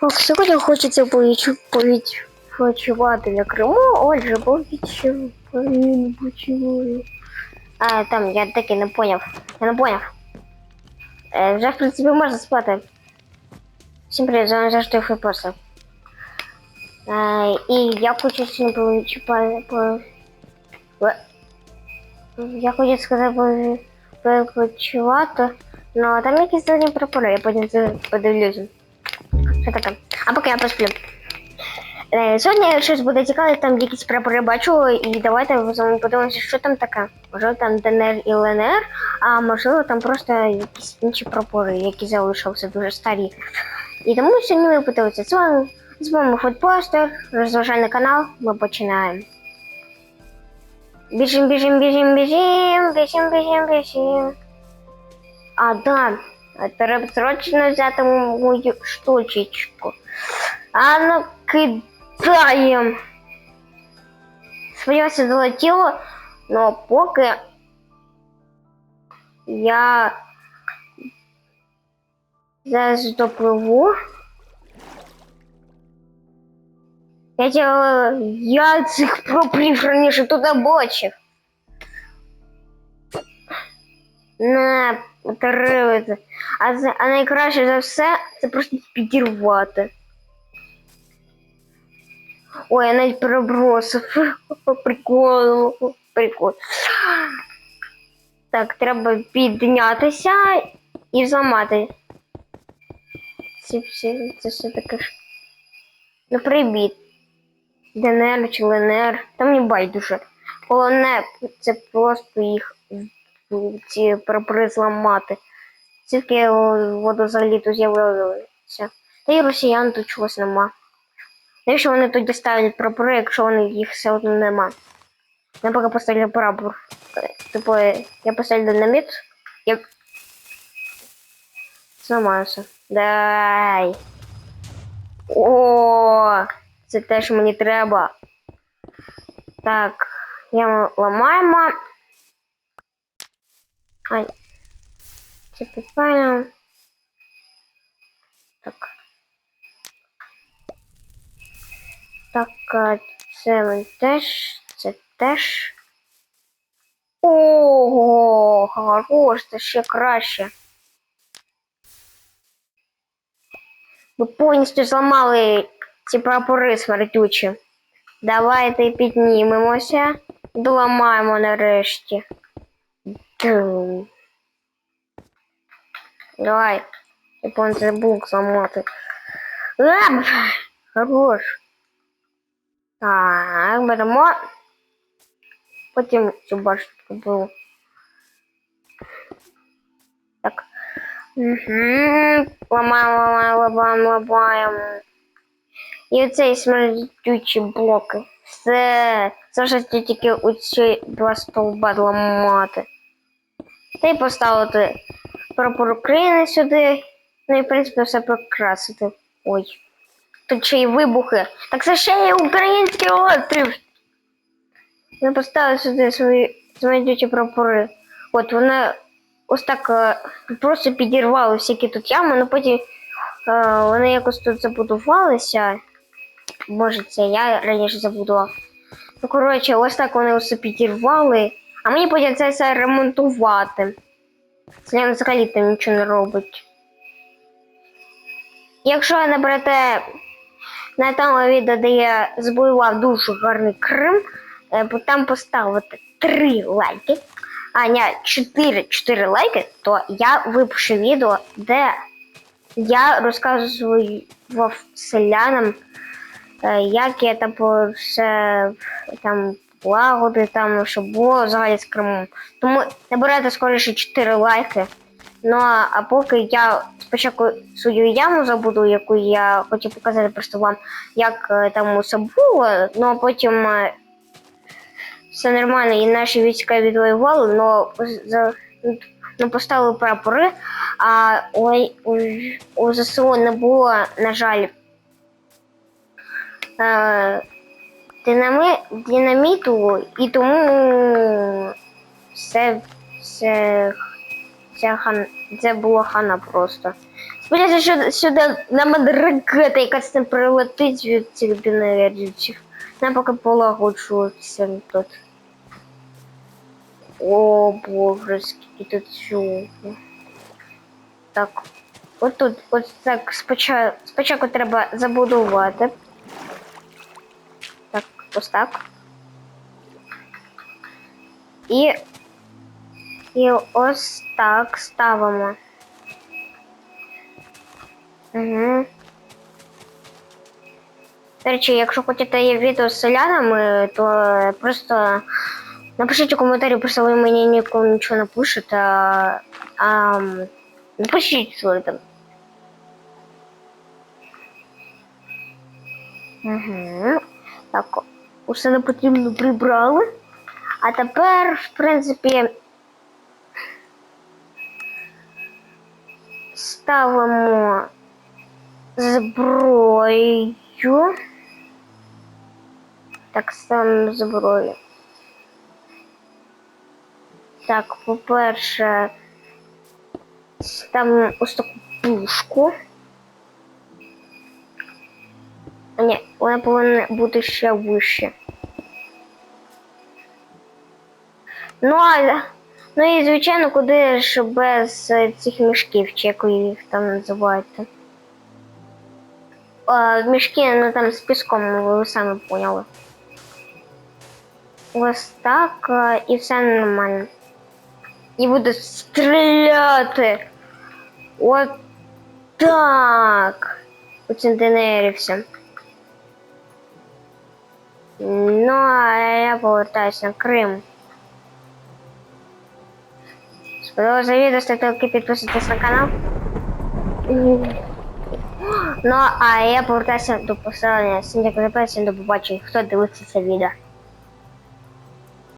Сьогодні хочеться повідпочивати на Криму, отже, повідпочиваю. А, там, я таки не поняв. Я не поняв. Е, вже, в принципі, можна спати. Всім привіт, з вами завжди Фрипоса. Е, і я хочу сьогодні повідчувати... По... Я хочу сказати пові- повідпочивати, але там якісь сьогодні прапори, я потім подивлюся. Таке? А поки я посплю. Е, Сьогодні щось буде цікаве, там якісь прапори бачу, і давайте подивимося, що там таке. Можливо, там ДНР і ЛНР, а можливо, там просто якісь інші прапори, які залишилися дуже старі. І тому сьогодні ви подивитися. З вами, з вами Фудпостер, розважальний канал, ми починаємо. Біжим, біжим, біжим, біжим, біжим, біжим, біжим. А, да, треба срочно взяти мою штучечку. А ну кидаємо. Сподіваюся, долетіло, но поки я зараз допливу. Я, цього- я цих пропрів раніше туди бачив. Не отримати. А, а найкраще за все це просто підірвати. Ой, я навіть перебросив. Прикол. Прикол. Так, треба піднятися і зламати. Це все, це все таке. Ну, привіт. ДНР чи ЛНР. Там не байдуже. Головне, це просто їх ці прапори зламати. Тільки воду взагалі тут з'явилося. Та й росіян тут чогось нема. Навіщо вони тоді ставлять прапори, якщо вони їх все одно нема? Я поки поставлю прапор. Е, Типу, я поставлю динаміт. Я... Зламався. Дай. О, це те, що мені треба. Так, я ламаємо. Ай. Це підпалюємо. Так. Так, це ми теж, це теж. Ого, хорош, це ще краще. Ви повністю зламали ці прапори смертючі. Давайте піднімемося. Доламаємо нарешті. Дум. Давай. Я помню, це бук зламати. Ем, Хорош. Так, беремо. Потім цю башку беру. Так. Угу. Ламаємо, ламаємо, ламаємо, ламаємо. І оцей смердючі блоки. Все. Залишиться тільки оці два стовба ламати. Та й поставити прапор України сюди. Ну і в принципі все прикрасити. Ой. Тут ще й вибухи. Так це ще й український острів. Я поставив сюди свої смердючі прапори. От вони ось так е, просто підірвали всякі тут ями, але потім е, вони якось тут забудувалися. Може, це я раніше забудував. Ну, коротше, ось так вони усе підірвали, а мені все ремонтувати. Це взагалі там нічого не робить. Якщо наберете на тому відео, де я збудував дуже гарний Крим, е, там поставити 3 лайки, а ні, 4, 4 лайки, то я випущу відео, де я розказував селянам, е, як я там все там лагоди, там, щоб було взагалі з Кримом. Тому набирайте скоріше 4 лайки. Ну а, а поки я спочатку свою яму забуду, яку я хотів показати просто вам, як е, там усе було, ну а потім е, все нормально, і наші війська відвоювали, но за ну, поставили прапори, а у, у, у ЗСУ не було, на жаль, е, динами, динаміту, і тому все, все, це, хан, це було хана просто. Сподіваюся, що сюди на мене ракета якась там прилетить від цих динерджів. Нам поки полагоджується тут. О, боже, скільки тут всього. Так. От тут, ось так спочатку, спочатку треба забудувати. Так, ось так. І, і ось так ставимо. Угу. До речі, якщо хочете є відео з селянами, то е, просто напишіть у коментарі, просто ви мені ніколи нічого не пишете. А, а, м, напишіть, що там. Угу. Так, Усе не потрібно прибрали. А тепер, в принципі, ставимо зброю. Так, ставимо зброю. Так, по-перше, ставимо ось таку пушку. А, Ні, вона повинна бути ще вище. Ну, а, ну і звичайно, куди ж без е, цих мішків, чи як ви їх там називаєте. А, мішки, ну там з піском, ви самі поняли. Ось так, е, і все нормально. І буду стріляти. От так. У центенерівся. Ну, а я повертаюся на Крим. Сподобалося відео, ставте лайки, підписуйтесь на канал. Ну, а я повертаюся до посилання. Всім дякую за перегляд, всім до побачення. Хто дивиться це відео.